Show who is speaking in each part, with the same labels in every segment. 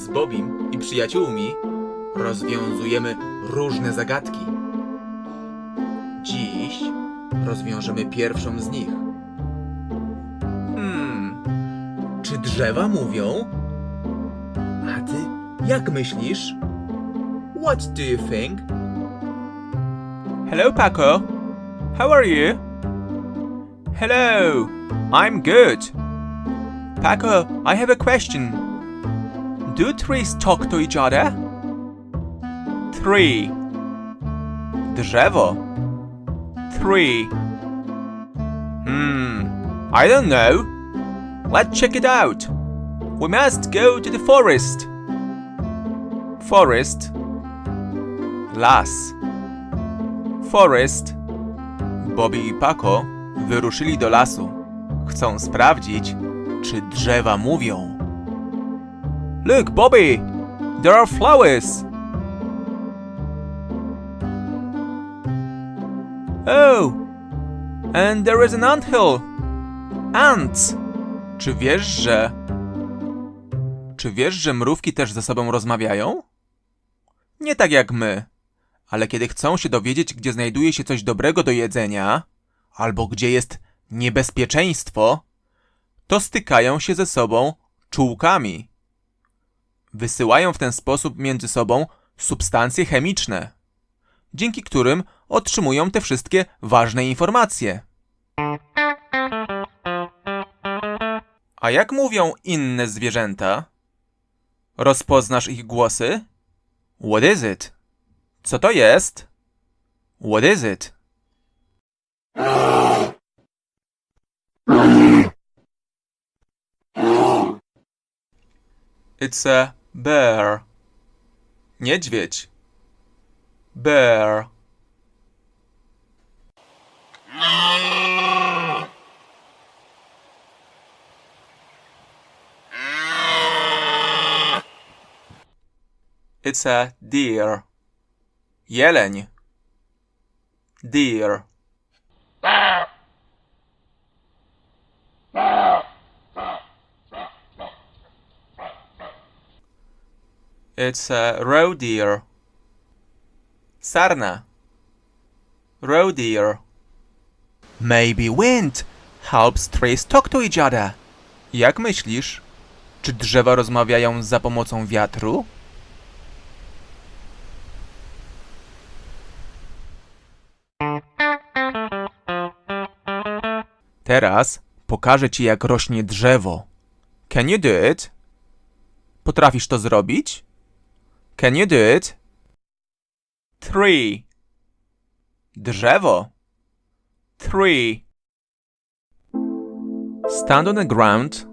Speaker 1: z Bobim i przyjaciółmi rozwiązujemy różne zagadki. Dziś rozwiążemy pierwszą z nich. Hmm, czy drzewa mówią? A ty jak myślisz? What do you think?
Speaker 2: Hello, Paco. How are you? Hello. I'm good. Paco, I have a question. Do trees talk to each other? Tree. Drzewo. Tree. Hmm. I don't know. Let's check it out. We must go to the forest. Forest. Las. Forest. Bobby i Paco wyruszyli do lasu. Chcą sprawdzić, czy drzewa mówią. Look, Bobby! There are flowers! Oh! And there is an anthill! Ants! Czy wiesz, że... Czy wiesz, że mrówki też ze sobą rozmawiają? Nie tak jak my ale kiedy chcą się dowiedzieć, gdzie znajduje się coś dobrego do jedzenia, albo gdzie jest niebezpieczeństwo, to stykają się ze sobą czułkami. Wysyłają w ten sposób między sobą substancje chemiczne, dzięki którym otrzymują te wszystkie ważne informacje. A jak mówią inne zwierzęta? Rozpoznasz ich głosy? What is it? Co to jest? What is it? It's a bear. Niedźwiedź. Bear. It's a deer. Jeleń. Deer. It's a roe deer. Sarna. Roe deer. Maybe wind helps trees talk to each other. Jak myślisz? Czy drzewa rozmawiają za pomocą wiatru? Teraz pokażę ci, jak rośnie drzewo. Can you do it? Potrafisz to zrobić? Can you do it? Three. Drzewo. Three. Stand on the ground.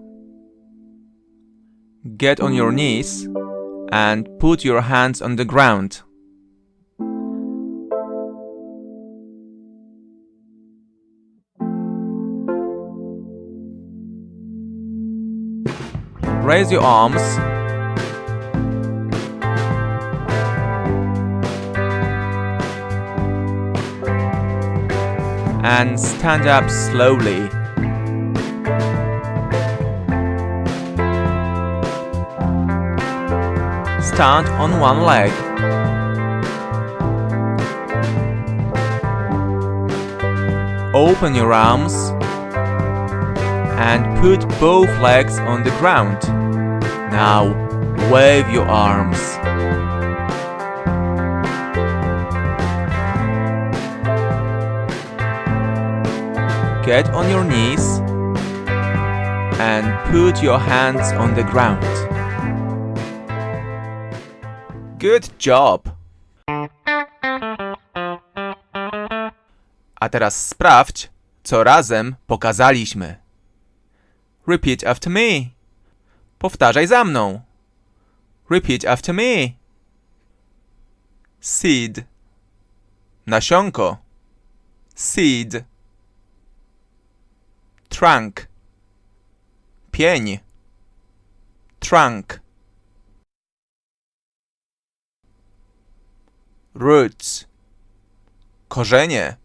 Speaker 2: Get on your knees and put your hands on the ground. Raise your arms. And stand up slowly. Stand on one leg. Open your arms and put both legs on the ground. Now wave your arms. Get on your knees and put your hands on the ground. Good job! A teraz sprawdź, co razem pokazaliśmy. Repeat after me. Powtarzaj za mną. Repeat after me. Seed. Nasionko. Seed. Trunk. Pień. Trunk. Roots. Korzenie.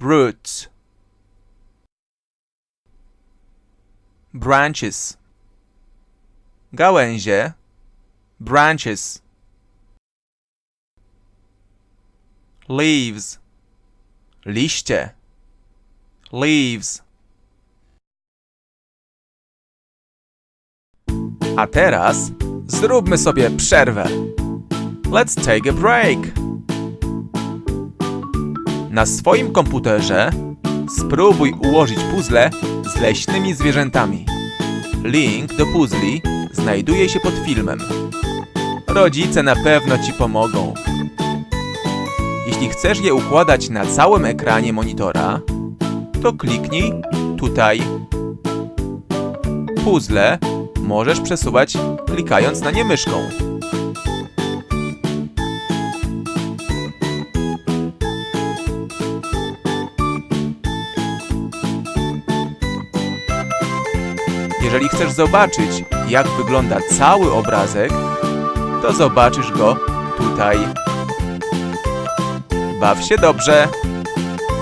Speaker 2: Roots. branches gałęzie, branches. Leaves, liście, leaves. A teraz zróbmy sobie przerwę. Let's take a break. Na swoim komputerze spróbuj ułożyć puzzle z leśnymi zwierzętami. Link do puzli znajduje się pod filmem. Rodzice na pewno Ci pomogą. Jeśli chcesz je układać na całym ekranie monitora, to kliknij tutaj. Puzzle możesz przesuwać klikając na nie myszką. Jeżeli chcesz zobaczyć, jak wygląda cały obrazek, to zobaczysz go tutaj. Baw się dobrze.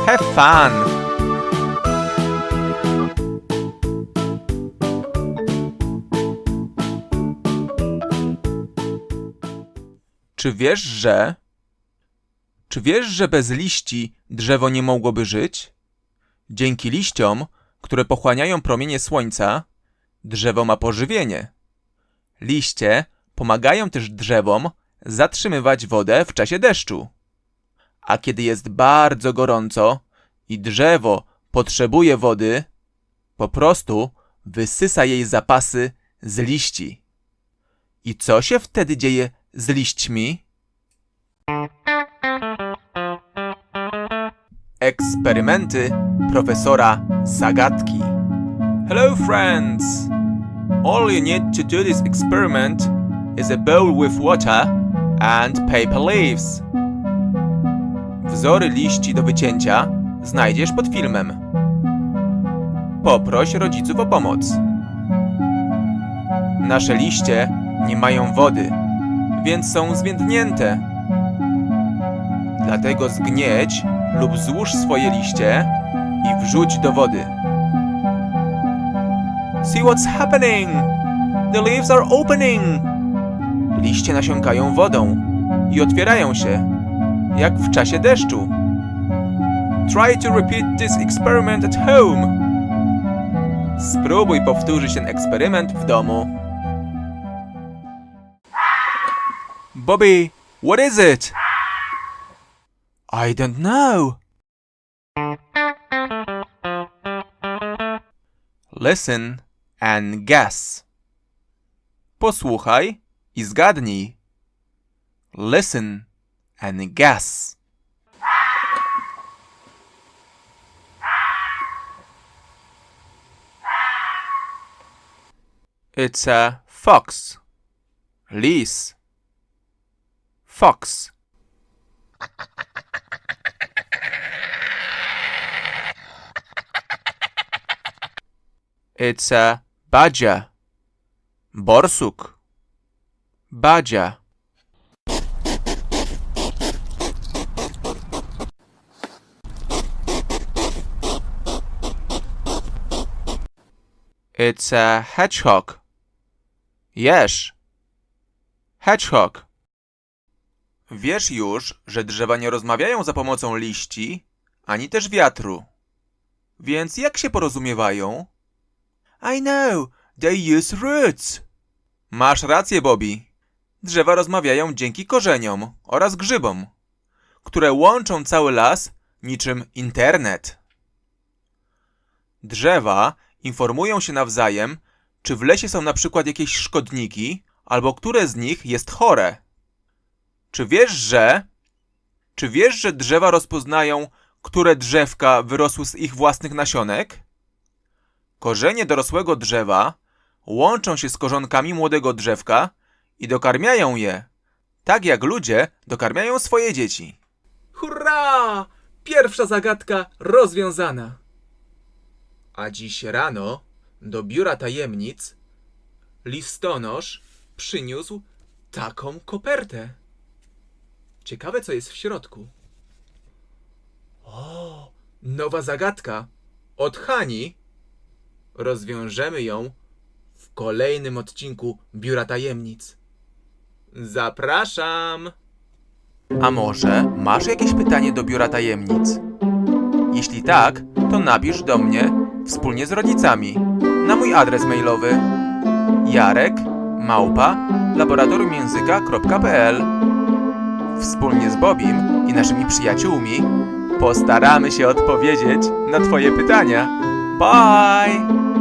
Speaker 2: Have fun! Czy wiesz, że... Czy wiesz, że bez liści drzewo nie mogłoby żyć? Dzięki liściom, które pochłaniają promienie słońca, drzewo ma pożywienie. Liście pomagają też drzewom zatrzymywać wodę w czasie deszczu. A kiedy jest bardzo gorąco i drzewo potrzebuje wody, po prostu wysysa jej zapasy z liści. I co się wtedy dzieje z liśćmi? Eksperymenty profesora Zagadki. Hello, friends! All you need to do this experiment is a bowl with water and paper leaves. Wzory liści do wycięcia znajdziesz pod filmem. Poproś rodziców o pomoc. Nasze liście nie mają wody, więc są zwiędnięte. Dlatego zgnieć lub złóż swoje liście i wrzuć do wody. See what's happening! The leaves are opening! Liście nasiąkają wodą i otwierają się, jak w czasie deszczu. Try to repeat this experiment at home. Spróbuj powtórzyć ten eksperyment w domu. Bobby, what is it? I don't know. Listen and guess. Posłuchaj i zgadnij. Listen and guess. It's a fox. Lis. Fox. It's a badger. Borsuk. Badger. It's a hedgehog. Yes. Hedgehog. Wiesz już, że drzewa nie rozmawiają za pomocą liści, ani też wiatru. Więc jak się porozumiewają? I know, they use roots. Masz rację, Bobby. Drzewa rozmawiają dzięki korzeniom oraz grzybom, które łączą cały las niczym internet. Drzewa informują się nawzajem, czy w lesie są na przykład jakieś szkodniki, albo które z nich jest chore. Czy wiesz, że... Czy wiesz, że drzewa rozpoznają, które drzewka wyrosły z ich własnych nasionek? Korzenie dorosłego drzewa łączą się z korzonkami młodego drzewka i dokarmiają je, tak jak ludzie dokarmiają swoje dzieci.
Speaker 1: Hurra! Pierwsza zagadka rozwiązana. A dziś rano do biura tajemnic listonosz przyniósł taką kopertę. Ciekawe, co jest w środku. O, nowa zagadka od Hani. Rozwiążemy ją w kolejnym odcinku Biura Tajemnic. Zapraszam!
Speaker 2: A może masz jakieś pytanie do biura tajemnic? Jeśli tak, to napisz do mnie wspólnie z rodzicami na mój adres mailowy jarek małpa laboratoriumjęzyka.pl Wspólnie z Bobim i naszymi przyjaciółmi postaramy się odpowiedzieć na Twoje pytania. Bye!